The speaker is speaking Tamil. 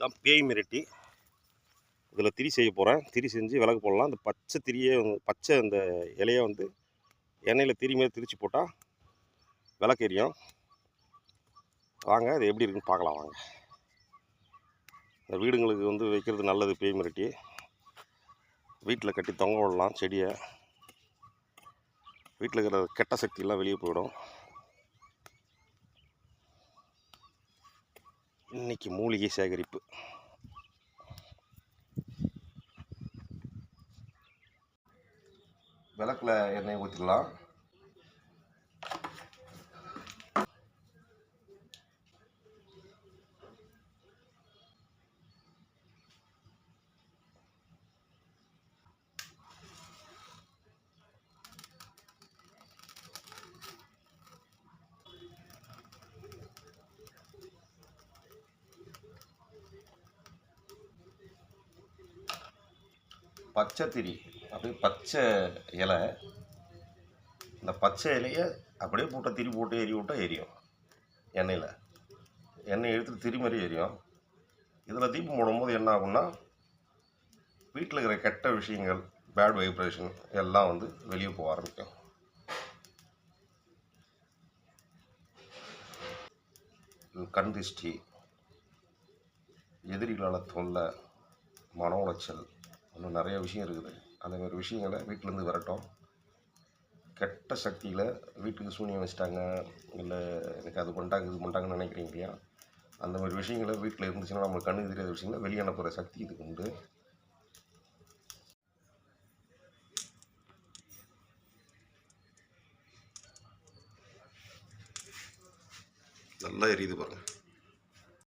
இதான் பேய் மிரட்டி. இதில் திரி செய்ய போகிறேன் திரி செஞ்சு விளக்கு போடலாம். அந்த பச்சை திரியை வந்து- பச்சை அந்த இலையை வந்து எண்ணெயில் திரி மாதிரி திரிச்சு போட்டால் விளக்கு எரியும். வாங்க அது எப்படி இருக்குன்னு பார்க்கலாம் வாங்க. இந்த வீடுங்களுக்கு வந்து வைக்கிறது நல்லது பேய் மிரட்டி. வீட்டில் கட்டி தொங்க விடலாம் செடியை. வீட்டில் இருக்கிற கெட்ட சக்தியெல்லாம் வெளியே போயிடும். இன்னைக்கு மூலிகை சேகரிப்பு. விளக்கில் எண்ணெய் ஊற்றிடலாம் பச்சை திரி அப்படியே பச்சை இலை. இந்த பச்சை இலையை அப்படியே போட்ட திரி போட்டு எரி விட்டால் எரியும் எண்ணெயில். எண்ணெய் எடுத்துட்டு திரி மாதிரி எரியும். இதில் தீபம் போடும்போது என்ன ஆகும்னா வீட்டில் இருக்கிற கெட்ட விஷயங்கள் பேட் வைப்ரேஷன் எல்லாம் வந்து வெளியே போக ஆரம்பிக்கும். கண் திஷ்டி எதிரிகளால் தொல்லை மன உளைச்சல் இன்னும் நிறைய விஷயம் இருக்குது. அந்த மாதிரி விஷயங்களை வீட்டிலேருந்து வரட்டும். கெட்ட சக்தியில் வீட்டுக்கு சூனியம் வச்சுட்டாங்க. இல்லை எனக்கு அது பண்ணிட்டாங்க இது பண்ணிட்டாங்கன்னு நினைக்கிறீங்க இல்லையா? அந்த மாதிரி விஷயங்களை வீட்டில் இருந்துச்சுன்னா நம்மளுக்கு கண்ணுக்கு தெரியாத விஷயங்களை வெளியே அனுப்புகிற சக்தி இதுக்கு உண்டு. நல்லா எரியுது பாருங்கள்